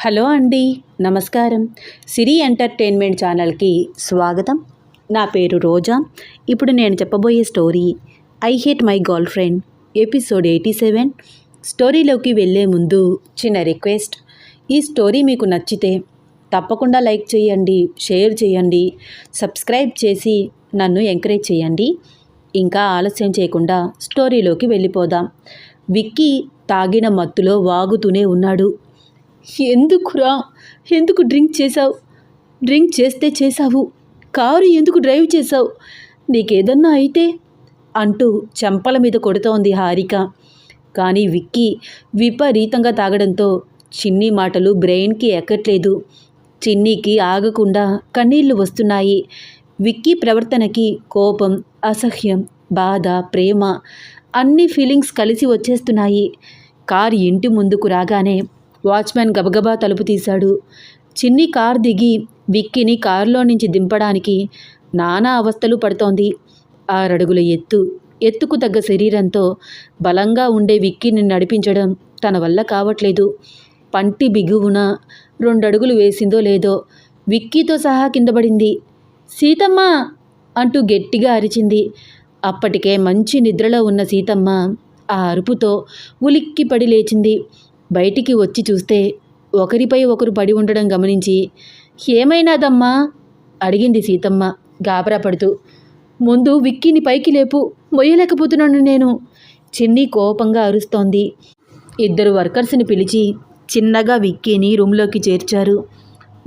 Hello అండి నమస్కారం. సిరి entertainment ఛానల్కి స్వాగతం. నా పేరు రోజా. ఇప్పుడు నేను చెప్పబోయే story I hate my girlfriend episode eighty seven. స్టోరీలోకి వెళ్ళే ముందు చిన్న రిక్వెస్ట్. ఈ స్టోరీ మీకు నచ్చితే తప్పకుండా లైక్ చేయండి షేర్ చేయండి సబ్స్క్రైబ్ చేసి నన్ను ఎంకరేజ్ చేయండి. ఇంకా ఆలస్యం చేయకుండా స్టోరీలోకి వెళ్ళిపోదాం. విక్కీ తాగిన మత్తులో వాగుతూనే ఉన్నాడు. ఎందుకురా? ఎందుకు డ్రింక్ చేసావు డ్రింక్ చేస్తే చేసావు కారు ఎందుకు డ్రైవ్ చేసావు నీకేదన్నా అయితే అంటూ చెంపల మీద కొడుతోంది హారిక. కానీ విక్కీ విపరీతంగా తాగడంతో చిన్ని మాటలు బ్రెయిన్కి ఎక్కట్లేదు. చిన్నీకి ఆగకుండా కన్నీళ్ళు వస్తున్నాయి. విక్కీ ప్రవర్తనకి కోపం అసహ్యం బాధ ప్రేమ అన్ని ఫీలింగ్స్ కలిసి వచ్చేస్తున్నాయి. కార్ ఇంటి ముందుకు రాగానే వాచ్మెన్ గబగబా తలుపు తీశాడు. చిన్ని కార్ దిగి విక్కీని కారులో నుంచి దింపడానికి నానా అవస్థలు పడుతోంది. ఆరడుగుల ఎత్తు ఎత్తుకు తగ్గ శరీరంతో బలంగా ఉండే విక్కీని నడిపించడం తన వల్ల కావట్లేదు. పంటి బిగువున రెండడుగులు వేసిందో లేదో విక్కీతో సహా కింద పడింది సీతమ్మ! అంటూ గట్టిగా అరిచింది. అప్పటికే మంచి నిద్రలో ఉన్న సీతమ్మ ఆ అరుపుతో ఉలిక్కి పడి లేచింది. బయటికి వచ్చి చూస్తే ఒకరిపై ఒకరు పడి ఉండడం గమనించి ఏమైనాదమ్మా అడిగింది సీతమ్మ గాబరా పడుతూ. ముందు విక్కీని పైకి లేపు మొయ్యలేకపోతున్నాను నేను. చిన్ని కోపంగా అరుస్తోంది. ఇద్దరు వర్కర్స్ని పిలిచి చిన్నగా విక్కీని రూమ్లోకి చేర్చారు.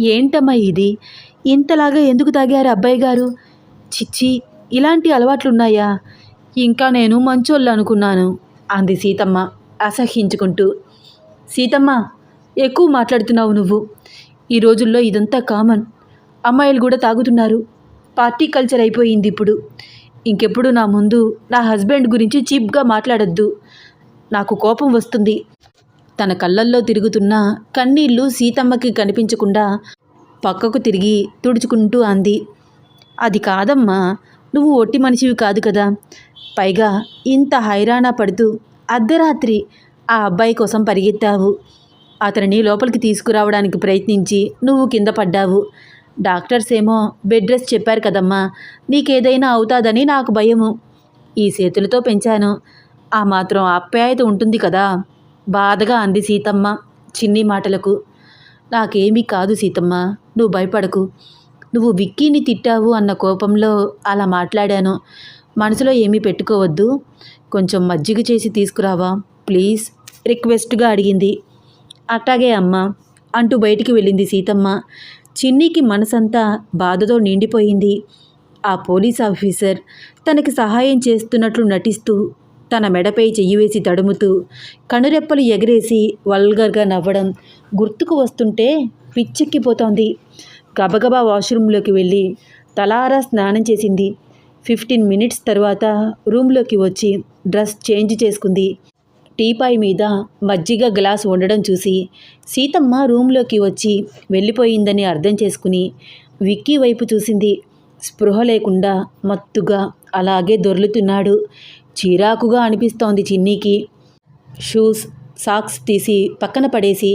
ఏంటమ్మా ఇది? ఇంతలాగా ఎందుకు తాగారు అబ్బాయి గారు? చిచ్చి ఇలాంటి అలవాట్లున్నాయా? ఇంకా నేను మంచోళ్ళు అనుకున్నాను అంది సీతమ్మ అసహ్యించుకుంటూ. సీతమ్మ ఎక్కువ మాట్లాడుతున్నావు నువ్వు. ఈ రోజుల్లో ఇదంతా కామన్. అమ్మాయిలు కూడా తాగుతున్నారు. పార్టీ కల్చర్ అయిపోయింది ఇప్పుడు. ఇంకెప్పుడు నా ముందు నా హస్బెండ్ గురించి చీప్గా మాట్లాడద్దు. నాకు కోపం వస్తుంది. తన కళ్ళల్లో తిరుగుతున్న కన్నీళ్ళు సీతమ్మకి కనిపించకుండా పక్కకు తిరిగి తుడుచుకుంటూ అంది. అది కాదమ్మా నువ్వు ఒట్టి మనిషివి కాదు కదా. పైగా ఇంత హైరాణా పడుతూ అర్ధరాత్రి ఆ అబ్బాయి కోసం పరిగెత్తావు. అతనిని లోపలికి తీసుకురావడానికి ప్రయత్నించి నువ్వు కింద పడ్డావు. డాక్టర్స్ ఏమో బెడ్ రెస్ట్ చెప్పారు కదమ్మా. నీకేదైనా అవుతాదని నాకు భయము. ఈ చేతులతో పెంచాను. ఆ మాత్రం ఆప్యాయత ఉంటుంది కదా. బాధగా అంది సీతమ్మ చిన్ని మాటలకు. నాకేమీ కాదు సీతమ్మ. నువ్వు భయపడకు. నువ్వు విక్కీని తిట్టావు అన్న కోపంలో అలా మాట్లాడాను. మనసులో ఏమీ పెట్టుకోవద్దు. కొంచెం మజ్జిగ చేసి తీసుకురావా? ప్లీజ్ రిక్వెస్ట్గా అడిగింది. అట్టాగే అమ్మా అంటూ బయటికి వెళ్ళింది సీతమ్మ. చిన్నీకి మనసంతా బాధతో నిండిపోయింది. ఆ పోలీస్ ఆఫీసర్ తనకి సహాయం చేస్తున్నట్లు నటిస్తూ తన మెడపై చెయ్యి వేసి తడుముతూ కనురెప్పలు ఎగరేసి వల్గర్గా నవ్వడం గుర్తుకు వస్తుంటే పిచ్చెక్కిపోతోంది. గబగబా వాష్రూమ్లోకి వెళ్ళి తలారా స్నానం చేసింది. ఫిఫ్టీన్ మినిట్స్ తర్వాత రూమ్లోకి వచ్చి డ్రెస్ చేంజ్ చేసుకుంది. టీపాయ్ మీద మజ్జిగ గ్లాస్ ఉండడం చూసి సీతమ్మ రూమ్లోకి వచ్చి వెళ్ళిపోయిందని అర్థం చేసుకుని విక్కీ వైపు చూసింది. స్పృహ లేకుండా మత్తుగా అలాగే దొర్లుతున్నాడు. చిరాకుగా అనిపిస్తోంది చిన్నీకి. షూస్ సాక్స్ తీసి పక్కన పడేసి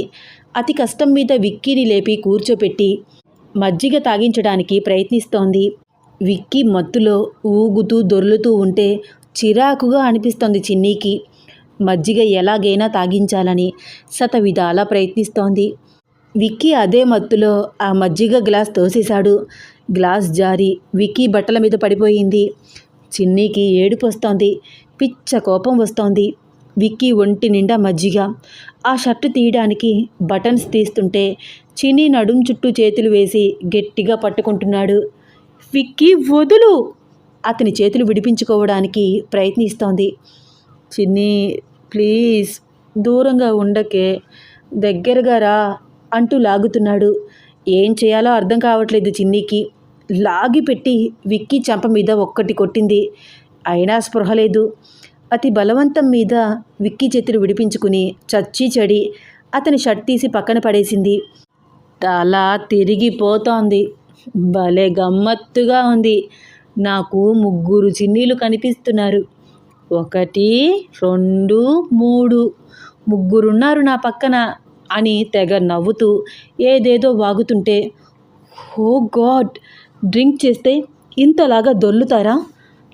అతి కష్టం మీద విక్కీని లేపి కూర్చోపెట్టి మజ్జిగ తాగించడానికి ప్రయత్నిస్తోంది. విక్కీ మత్తులో ఊగుతూ దొర్లుతూ ఉంటే చిరాకుగా అనిపిస్తోంది చిన్నీకి. మజ్జిగ ఎలాగైనా తాగించాలని శతవిధాలా ప్రయత్నిస్తోంది. విక్కీ అదే మత్తులో ఆ మజ్జిగ గ్లాస్ తోసేశాడు. గ్లాస్ జారి విక్కీ బట్టల మీద పడిపోయింది. చిన్నీకి ఏడుపు వస్తోంది. పిచ్చ కోపం వస్తోంది. విక్కీ ఒంటి నిండా మజ్జిగ. ఆ షర్టు తీయడానికి బటన్స్ తీస్తుంటే చిన్ని నడుం చుట్టూ చేతులు వేసి గట్టిగా పట్టుకుంటున్నాడు. విక్కీ వదులు! అతని చేతులు విడిపించుకోవడానికి ప్రయత్నిస్తోంది. చిన్ని ప్లీజ్ దూరంగా ఉండకే దగ్గరగా రా అంటూ లాగుతున్నాడు. ఏం చేయాలో అర్థం కావట్లేదు చిన్నీకి. లాగి పెట్టి విక్కీ చెంప మీద ఒక్కటి కొట్టింది. అయినా స్పృహ లేదు. అతి బలవంతం మీద విక్కీ చేతులు విడిపించుకుని చచ్చి చెడి అతని షర్ట్ తీసి పక్కన పడేసింది. తల తిరిగిపోతోంది. భలే గమ్మత్తుగా ఉంది. నాకు ముగ్గురు చిన్నీలు కనిపిస్తున్నారు. ఒకటి రెండు మూడు. ముగ్గురున్నారు నా పక్కన అని తెగ నవ్వుతూ ఏదేదో వాగుతుంటే ఓ గాడ్! డ్రింక్ చేస్తే ఇంతలాగా దొల్లుతారా?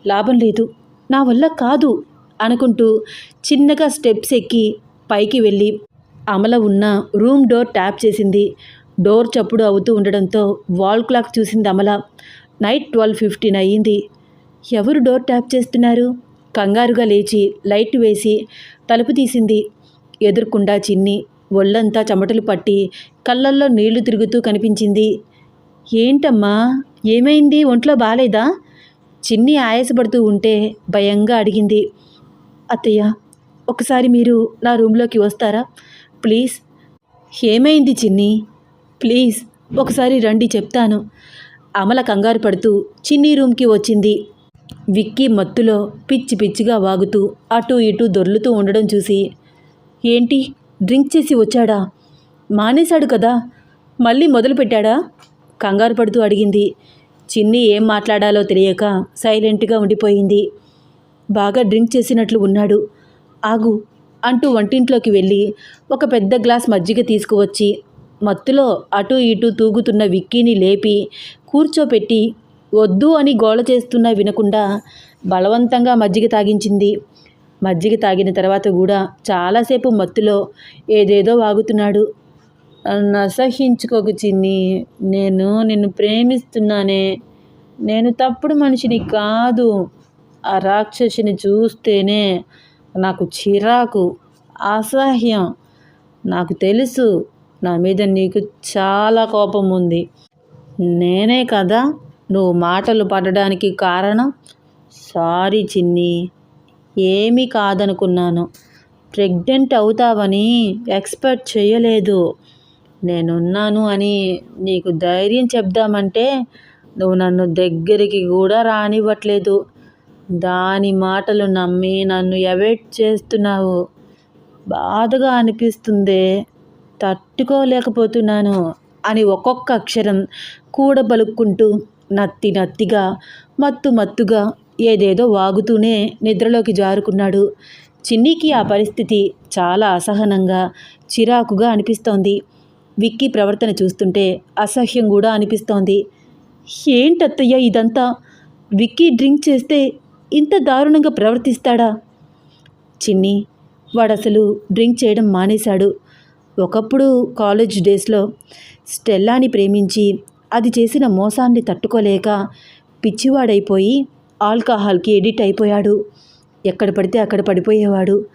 లాభం లేదు. నా వల్ల కాదు అనుకుంటూ చిన్నగా స్టెప్స్ ఎక్కి పైకి వెళ్ళి అమల ఉన్న రూమ్ డోర్ ట్యాప్ చేసింది. డోర్ చప్పుడు అవుతూ ఉండడంతో వాల్ క్లాక్ చూసింది అమల. నైట్ ట్వెల్వ్ ఫిఫ్టీన్ అయ్యింది. ఎవరు డోర్ ట్యాప్ చేస్తున్నారు? కంగారుగా లేచి లైట్ వేసి తలుపు తీసింది. ఎదుర్కొండా చిన్ని ఒళ్ళంతా చెమటలు పట్టి కళ్ళల్లో నీళ్ళు తిరుగుతూ కనిపించింది. ఏంటమ్మా? ఏమైంది? ఒంట్లో బాలేదా? చిన్ని ఆయాసపడుతూ ఉంటే భయంగా అడిగింది. అత్తయ్య ఒకసారి మీరు నా రూమ్లోకి వస్తారా? ప్లీజ్. ఏమైంది చిన్ని? ప్లీజ్ ఒకసారి రండి చెప్తాను. అమల కంగారు పడుతూ చిన్ని రూమ్కి వచ్చింది. విక్కీ మత్తులో పిచ్చి పిచ్చిగా వాగుతూ అటు ఇటు దొర్లుతూ ఉండడం చూసి ఏంటి? డ్రింక్ చేసి వచ్చాడా? మానేశాడు కదా? మళ్ళీ మొదలుపెట్టాడా కంగారు పడుతూ అడిగింది. చిన్ని ఏం మాట్లాడాలో తెలియక సైలెంట్గా ఉండిపోయింది. బాగా డ్రింక్ చేసినట్లు ఉన్నాడు. ఆగు అంటూ వంటింట్లోకి వెళ్ళి ఒక పెద్ద గ్లాస్ మజ్జిగ తీసుకువచ్చి మత్తులో అటు ఇటు తూగుతున్న విక్కీని లేపి కూర్చోపెట్టి వద్దు అని గోల చేస్తున్నా వినకుండా బలవంతంగా మజ్జిగ తాగించింది. మజ్జిగ తాగిన తర్వాత కూడా చాలాసేపు మత్తులో ఏదేదో వాగుతున్నాడు. నన్ను అసహించుకోకు చిన్ని నేను నిన్ను ప్రేమిస్తున్నానే. నేను తప్పుడు మనిషిని కాదు. ఆ రాక్షసిని చూస్తేనే నాకు చిరాకు అసహ్యం. నాకు తెలుసు నా మీద నీకు చాలా కోపం ఉంది. నేనే కదా నువ్వు మాటలు పడడానికి కారణం? సారీ చిన్ని. ఏమీ కాదనుకున్నాను. ప్రెగ్నెంట్ అవుతావని ఎక్స్పెక్ట్ చేయలేదు. నేనున్నాను అని నీకు ధైర్యం చెప్దామంటే నువ్వు నన్ను దగ్గరికి కూడా రానివ్వట్లేదు. దాని మాటలు నమ్మి నన్ను ఎవేట్ చేస్తున్నావు. బాధగా అనిపిస్తుందే. తట్టుకోలేకపోతున్నాను అని ఒక్కొక్క అక్షరం కూడబలుక్కుంటూ నత్తి నత్తిగా మత్తు మత్తుగా ఏదేదో వాగుతూనే నిద్రలోకి జారుకున్నాడు. చిన్నికి ఆ పరిస్థితి చాలా అసహనంగా చిరాకుగా అనిపిస్తోంది. విక్కీ ప్రవర్తన చూస్తుంటే అసహ్యం కూడా అనిపిస్తోంది. ఏంటత్తయ్య ఇదంతా? విక్కీ డ్రింక్ చేస్తే ఇంత దారుణంగా ప్రవర్తిస్తాడా? చిన్ని వాడు అసలు డ్రింక్ చేయడం మానేశాడు. ఒకప్పుడు కాలేజ్ డేస్లో స్టెల్లాని ప్రేమించి అది చేసిన మోసాన్ని తట్టుకోలేక పిచ్చివాడైపోయి ఆల్కహాల్కి ఎడిట్ అయిపోయాడు. ఎక్కడ పడితే అక్కడ పడిపోయేవాడు.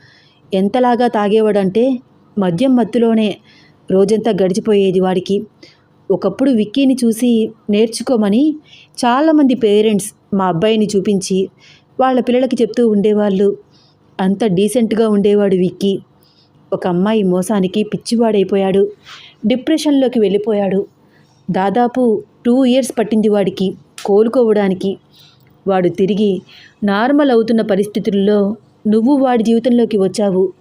ఎంతలాగా తాగేవాడంటే మద్యం మత్తులోనే రోజంతా గడిచిపోయేది వాడికి. ఒకప్పుడు విక్కీని చూసి నేర్చుకోమని చాలామంది పేరెంట్స్ మా అబ్బాయిని చూపించి వాళ్ళ పిల్లలకి చెప్తూ ఉండేవాళ్ళు. అంత డీసెంట్గా ఉండేవాడు విక్కీ. ఒక అమ్మాయి మోసానికి పిచ్చివాడైపోయాడు. డిప్రెషన్లోకి వెళ్ళిపోయాడు. దాదాపు టూ ఇయర్స్ పట్టింది వాడికి కోలుకోవడానికి. వాడు తిరిగి నార్మల్ అవుతున్న పరిస్థితుల్లో నువ్వు వాడి జీవితంలోకి వచ్చావు.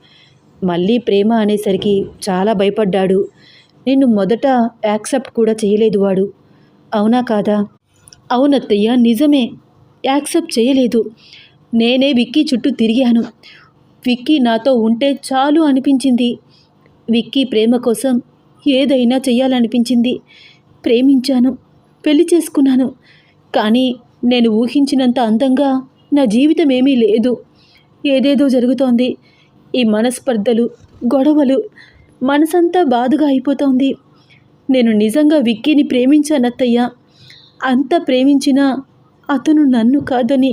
మళ్ళీ ప్రేమ అనేసరికి చాలా భయపడ్డాడు. నిన్ను మొదట యాక్సెప్ట్ కూడా చేయలేదు వాడు. అవునా కాదా? అవునత్తయ్య నిజమే. యాక్సెప్ట్ చేయలేదు. నేనే విక్కీ చుట్టూ తిరిగాను. విక్కీ నాతో ఉంటే చాలు అనిపించింది. విక్కీ ప్రేమ కోసం ఏదైనా చెయ్యాలనిపించింది. ప్రేమించాను పెళ్ళి చేసుకున్నాను. కానీ నేను ఊహించినంత అందంగా నా జీవితం ఏమీ లేదు. ఏదేదో జరుగుతోంది. ఈ మనస్పర్ధలు గొడవలు మనసంతా బాధగా అయిపోతోంది. నేను నిజంగా విక్కీని ప్రేమించానత్తయ్యా అంత ప్రేమించినా అతను నన్ను కాదని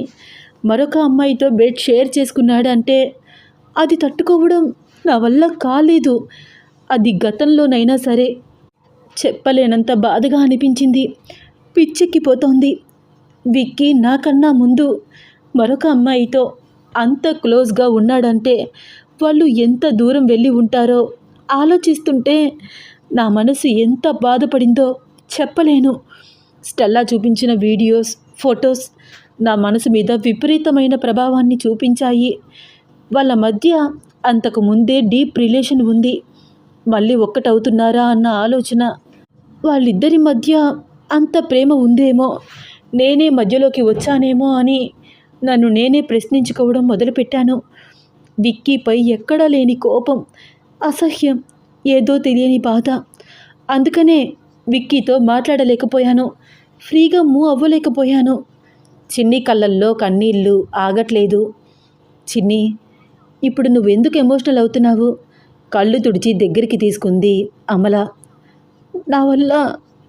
మరొక అమ్మాయితో బెడ్ షేర్ చేసుకున్నాడంటే అది తట్టుకోవడం నా వల్ల కాలేదు. అది గతంలోనైనా సరే చెప్పలేనంత బాధగా అనిపించింది. పిచ్చెక్కిపోతోంది. విక్కీ నాకన్నా ముందు మరొక అమ్మాయితో అంత క్లోజ్గా ఉన్నాడంటే వాళ్ళు ఎంత దూరం వెళ్ళి ఉంటారో ఆలోచిస్తుంటే నా మనసు ఎంత బాధపడిందో చెప్పలేను. స్టెల్లా చూపించిన వీడియోస్ ఫొటోస్ నా మనసు మీద విపరీతమైన ప్రభావాన్ని చూపించాయి. వాళ్ళ మధ్య అంతకు ముందే డీప్ రిలేషన్ ఉంది. మళ్ళీ ఒక్కటవుతున్నారా అన్న ఆలోచన వాళ్ళిద్దరి మధ్య అంత ప్రేమ ఉందేమో నేనే మధ్యలోకి వచ్చానేమో అని నన్ను నేనే ప్రశ్నించుకోవడం మొదలుపెట్టాను. విక్కీపై ఎక్కడా లేని కోపం అసహ్యం ఏదో తెలియని బాధ. అందుకనే విక్కీతో మాట్లాడలేకపోయాను ఫ్రీగా మూవ్ అవ్వలేకపోయాను. చిన్ని కళ్ళల్లో కన్నీళ్ళు ఆగట్లేదు. చిన్ని ఇప్పుడు నువ్వెందుకు ఎమోషనల్ అవుతున్నావు? కళ్ళు తుడిచి దగ్గరికి తీసుకుంది అమల. నా వల్ల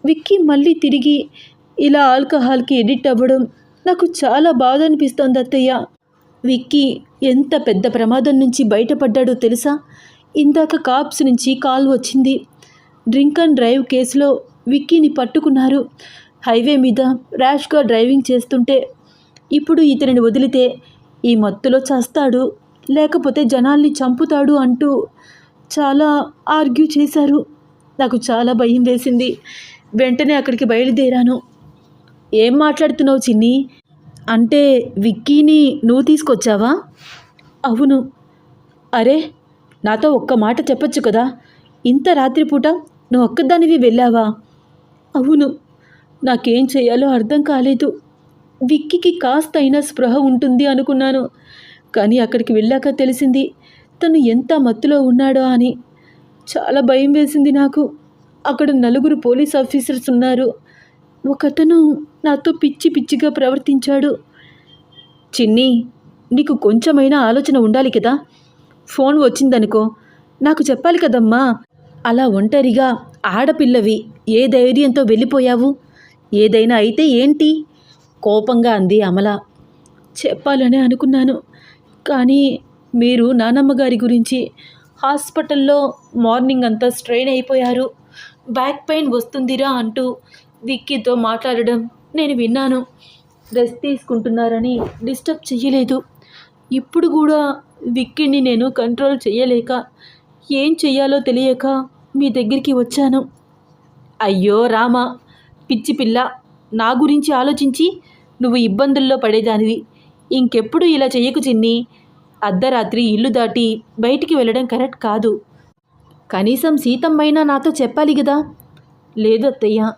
విక్కీ మళ్ళీ తిరిగి ఇలా ఆల్కహాల్కి ఎడిట్ అవ్వడం నాకు చాలా బాధ అనిపిస్తోంది అత్తయ్య. విక్కీ ఎంత పెద్ద ప్రమాదం నుంచి బయటపడ్డాడో తెలుసా? ఇందాక కాప్స్ నుంచి కాల్ వచ్చింది. డ్రింక్ అండ్ డ్రైవ్ కేసులో విక్కీని పట్టుకున్నారు. హైవే మీద ర్యాష్గా డ్రైవింగ్ చేస్తుంటే ఇప్పుడు ఇతనిని వదిలితే ఈ మత్తులో చస్తాడు లేకపోతే జనాల్ని చంపుతాడు అంటూ చాలా ఆర్గ్యూ చేశారు. నాకు చాలా భయం వేసింది. వెంటనే అక్కడికి బయలుదేరాను. ఏం మాట్లాడుతున్నావు చిన్ని? అంటే విక్కీని నువ్వు తీసుకొచ్చావా? అవును. అరే నాతో ఒక్క మాట చెప్పొచ్చు కదా? ఇంత రాత్రిపూట నువ్వు ఒక్కదానివి వెళ్ళావా? అవును. నాకేం చేయాలో అర్థం కాలేదు. విక్కీకి కాస్త అయినా స్పృహ ఉంటుంది అనుకున్నాను. కానీ అక్కడికి వెళ్ళాక తెలిసింది తను ఎంత మత్తులో ఉన్నాడో అని. చాలా భయం వేసింది నాకు. అక్కడ నలుగురు పోలీస్ ఆఫీసర్స్ ఉన్నారు. ఒకతను నాతో పిచ్చి పిచ్చిగా ప్రవర్తించాడు. చిన్ని నీకు కొంచెమైనా ఆలోచన ఉండాలి కదా. ఫోన్ వచ్చిందనుకో. నాకు చెప్పాలి కదమ్మా. అలా ఒంటరిగా ఆడపిల్లవి ఏ ధైర్యంతో వెళ్ళిపోయావు? ఏదైనా అయితే ఏంటి? కోపంగా అంది అమల. చెప్పాలనే అనుకున్నాను. కానీ మీరు నానమ్మ గారి గురించి హాస్పిటల్లో మార్నింగ్ అంతా స్ట్రెయిన్ అయిపోయారు. బ్యాక్ పెయిన్ వస్తుందిరా అంటూ విక్కీతో మాట్లాడడం నేను విన్నాను. రెస్ట్ తీసుకుంటున్నారని డిస్టర్బ్ చేయలేదు ఇప్పుడు కూడా విక్కీని నేను కంట్రోల్ చేయలేక ఏం చెయ్యాలో తెలియక మీ దగ్గరికి వచ్చాను. అయ్యో రామా పిచ్చి పిల్ల నా గురించి ఆలోచించి నువ్వు ఇబ్బందుల్లో పడేదానివి. ఇంకెప్పుడు ఇలా చెయ్యకు చిన్ని. అర్ధరాత్రి ఇల్లు దాటి బయటికి వెళ్ళడం కరెక్ట్ కాదు. కనీసం సీతమ్మైనా నాతో చెప్పాలి కదా లేదు అత్తయ్య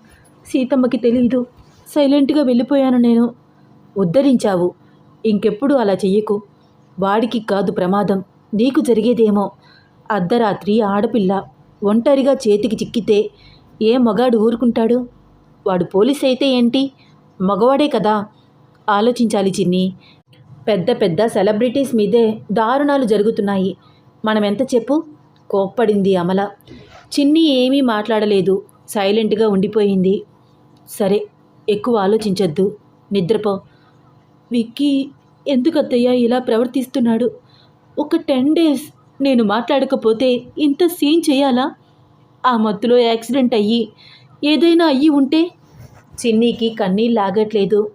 సీతమ్మకి తెలియదు సైలెంట్గా వెళ్ళిపోయాను నేను. ఉద్ధరించావు. ఇంకెప్పుడు అలా చెయ్యకు. వాడికి కాదు ప్రమాదం. నీకు జరిగేదేమో. అర్ధరాత్రి ఆడపిల్ల ఒంటరిగా చేతికి చిక్కితే ఏ మగాడు ఊరుకుంటాడు? వాడు పోలీస్ అయితే ఏంటి? మగవాడే కదా? ఆలోచించాలి చిన్ని. పెద్ద పెద్ద సెలబ్రిటీస్ మీదే దారుణాలు జరుగుతున్నాయి. మనం ఎంత చెప్పు? కోప్పడింది అమల. చిన్ని ఏమీ మాట్లాడలేదు. సైలెంట్గా ఉండిపోయింది. సరే ఎక్కువ ఆలోచించొద్దు. నిద్రపో. విక్కీ ఎందుకు ఇలా ప్రవర్తిస్తున్నాడు? ఒక టెన్ డేస్ నేను మాట్లాడకపోతే ఇంత సీన్ చేయాలా? ఆ మత్తులో యాక్సిడెంట్ అయ్యి ఏదైనా అయ్యి ఉంటే? చిన్నీకి కన్నీళ్ళు ఆగట్లేదు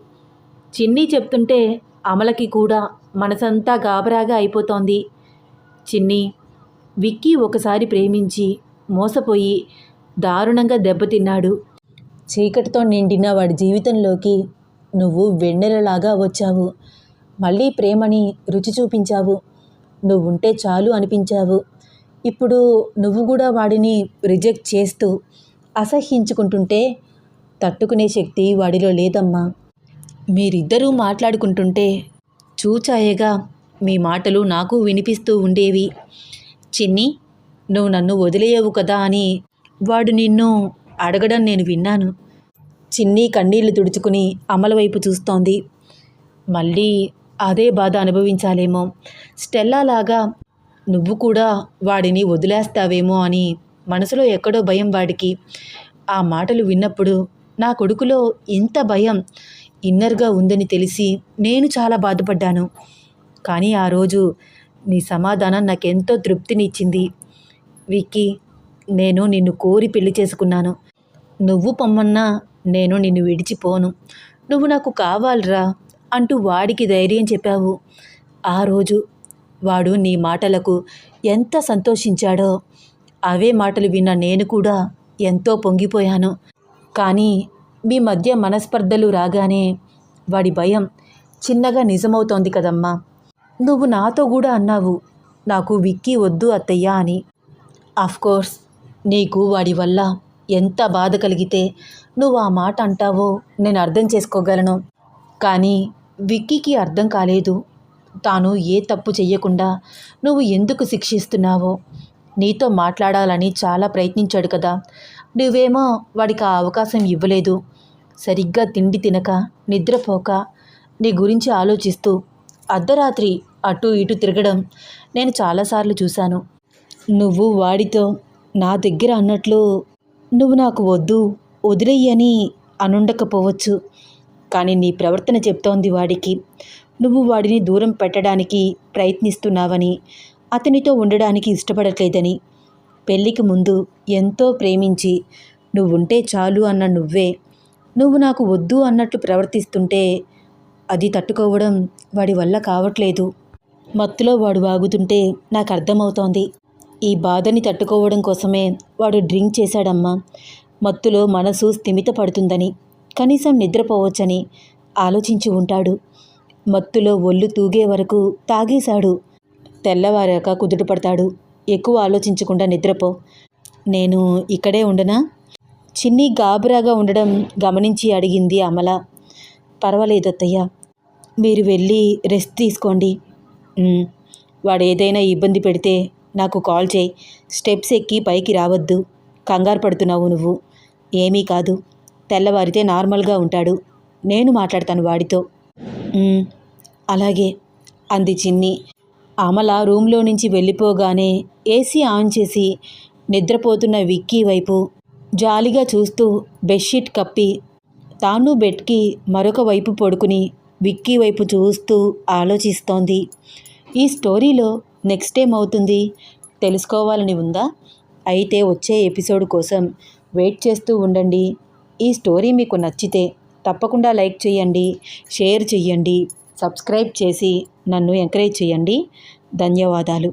చిన్నీ చెప్తుంటే అమలకి కూడా మనసంతా గాబరాగా అయిపోతోంది. చిన్ని విక్కీ ఒకసారి ప్రేమించి మోసపోయి దారుణంగా దెబ్బతిన్నాడు. చీకటితో నిండిన వాడి జీవితంలోకి నువ్వు వెన్నెలలాగా వచ్చావు. మళ్ళీ ప్రేమని రుచి చూపించావు. నువ్వుంటే చాలు అనిపించావు. ఇప్పుడు నువ్వు కూడా వాడిని రిజెక్ట్ చేస్తూ అసహ్యించుకుంటుంటే తట్టుకునే శక్తి వాడిలో లేదమ్మా. మీరిద్దరూ మాట్లాడుకుంటుంటే చూచాయగా మీ మాటలు నాకు వినిపిస్తూ ఉండేవి. చిన్ని నువ్వు నన్ను వదిలేయవు కదా అని వాడు నిన్ను అడగడం నేను విన్నాను. చిన్ని కన్నీళ్ళు తుడుచుకుని అమల వైపు చూస్తోంది. మళ్ళీ అదే బాధ అనుభవించాలేమో. స్టెల్లాలాగా నువ్వు కూడా వాడిని వదిలేస్తావేమో అని మనసులో ఎక్కడో భయం వాడికి. ఆ మాటలు విన్నప్పుడు నా కొడుకులో ఇంత భయం. ఇన్నర్గా ఉందని తెలిసి నేను చాలా బాధపడ్డాను. కానీ ఆ రోజు నీ సమాధానం నాకెంతో తృప్తినిచ్చింది. విక్కీ నేను నిన్ను కోరి పెళ్ళి చేసుకున్నాను. నువ్వు పొమ్మన్నా నేను నిన్ను విడిచిపోను. నువ్వు నాకు కావాలిరా అంటూ వాడికి ధైర్యం చెప్పావు. ఆ రోజు వాడు నీ మాటలకు ఎంత సంతోషించాడో అవే మాటలు విన్న నేను కూడా ఎంతో పొంగిపోయాను. కానీ మీ మధ్య మనస్పర్ధలు రాగానే వాడి భయం చిన్నగా నిజమవుతోంది కదమ్మా. నువ్వు నాతో కూడా అన్నావు నాకు విక్కీ వద్దు అత్తయ్య అని. కోర్స్ నీకు వాడి వల్ల ఎంత బాధ కలిగితే నువ్వు ఆ మాట అంటావో నేను అర్థం చేసుకోగలను. కానీ విక్కీకి అర్థం కాలేదు. తాను ఏ తప్పు చెయ్యకుండా నువ్వు ఎందుకు శిక్షిస్తున్నావో నీతో మాట్లాడాలని చాలా ప్రయత్నించాడు కదా. నువ్వేమో వాడికి ఆ అవకాశం ఇవ్వలేదు. సరిగ్గా తిండి తినక నిద్రపోక నీ గురించి ఆలోచిస్తూ అర్ధరాత్రి అటు ఇటు తిరగడం నేను చాలాసార్లు చూశాను. నువ్వు వాడితో నా దగ్గర అన్నట్లు నువ్వు నాకు వద్దు వదిలేయని అనుండకపోవచ్చు. కానీ నీ ప్రవర్తన చెప్తోంది వాడికి. నువ్వు వాడిని దూరం పెట్టడానికి ప్రయత్నిస్తున్నావని అతనితో ఉండడానికి ఇష్టపడట్లేదని. పెళ్ళికి ముందు ఎంతో ప్రేమించి నువ్వుంటే చాలు అన్న నువ్వే. నువ్వు నాకు వద్దు అన్నట్లు ప్రవర్తిస్తుంటే అది తట్టుకోవడం వాడి వల్ల కావట్లేదు. మత్తులో వాడు వాగుతుంటే నాకు అర్థమవుతోంది ఈ బాధని తట్టుకోవడం కోసమే వాడు డ్రింక్ చేశాడమ్మా. మత్తులో మనసు స్థిమిత పడుతుందని కనీసం నిద్రపోవచ్చని ఆలోచించి ఉంటాడు. మత్తులో ఒళ్ళు తూగే వరకు తాగేశాడు. తెల్లవారాక కుదుటపడతాడు ఎక్కువ ఆలోచించకుండా నిద్రపో. నేను ఇక్కడే ఉండనా? చిన్ని గాబరాగా ఉండడం గమనించి అడిగింది అమల. పర్వాలేదు అత్తయ్య. మీరు వెళ్ళి రెస్ట్ తీసుకోండి. వాడు ఏదైనా ఇబ్బంది పెడితే నాకు కాల్ చేయి. స్టెప్స్ ఎక్కి పైకి రావద్దు. కంగారు పడుతున్నావు నువ్వు. ఏమీ కాదు. తెల్లవారితే నార్మల్గా ఉంటాడు. నేను మాట్లాడతాను వాడితో. అలాగే అంది చిన్ని. అమల రూమ్లో నుంచి వెళ్ళిపోగానే ఏసీ ఆన్ చేసి నిద్రపోతున్న విక్కీ వైపు జాలిగా చూస్తూ బెడ్షీట్ కప్పి తాను బెడ్కి మరొక వైపు పడుకుని విక్కీ వైపు చూస్తూ ఆలోచిస్తోంది. ఈ స్టోరీలో నెక్స్ట్ ఏమవుతుంది తెలుసుకోవాలని ఉందా? అయితే వచ్చే ఎపిసోడ్ కోసం వెయిట్ చేస్తూ ఉండండి. ఈ స్టోరీ మీకు నచ్చితే తప్పకుండా లైక్ చేయండి షేర్ చేయండి. సబ్స్క్రైబ్ చేసి నన్ను ఎంకరేజ్ చేయండి. ధన్యవాదాలు.